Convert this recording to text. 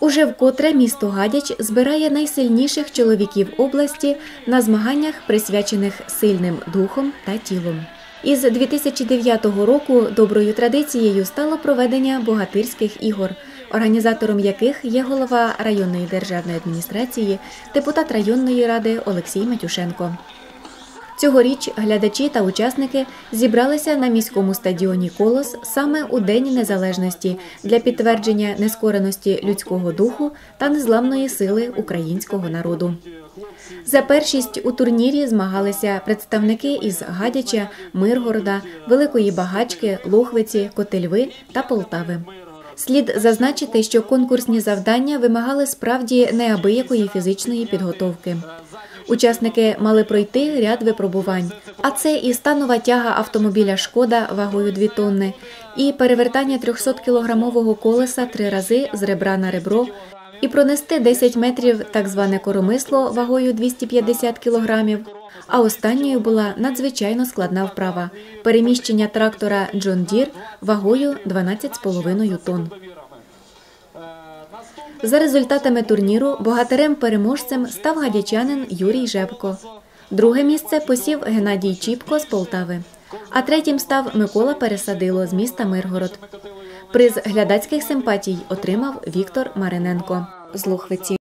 Уже вкотре місто Гадяч збирає найсильніших чоловіків області на змаганнях, присвячених сильним духом та тілом. Із 2009 року доброю традицією стало проведення богатирських ігор, організатором яких є голова районної державної адміністрації, депутат районної ради Олексій Матюшенко. Цьогоріч глядачі та учасники зібралися на міському стадіоні Колос саме у День Незалежності для підтвердження нескореності людського духу та незламної сили українського народу. За першість у турнірі змагалися представники із Гадяча, Миргорода, Великої Багачки, Лохвиці, Котельви та Полтави. Слід зазначити, що конкурсні завдання вимагали справді неабиякої фізичної підготовки. Учасники мали пройти ряд випробувань, а це і станова тяга автомобіля Шкода вагою 2 тонни, і перевертання 300-кілограмового колеса три рази з ребра на ребро, і пронести 10 метрів так зване коромисло вагою 250 кілограмів. А останньою була надзвичайно складна вправа переміщення трактора Джон Дір вагою 12,5 тонн. За результатами турніру богатирем-переможцем став гадячанин Юрій Жебко. Друге місце посів Геннадій Чіпко з Полтави, а третім став Микола Пересадило з міста Миргород. Приз глядацьких симпатій отримав Віктор Мариненко з Лохвиці.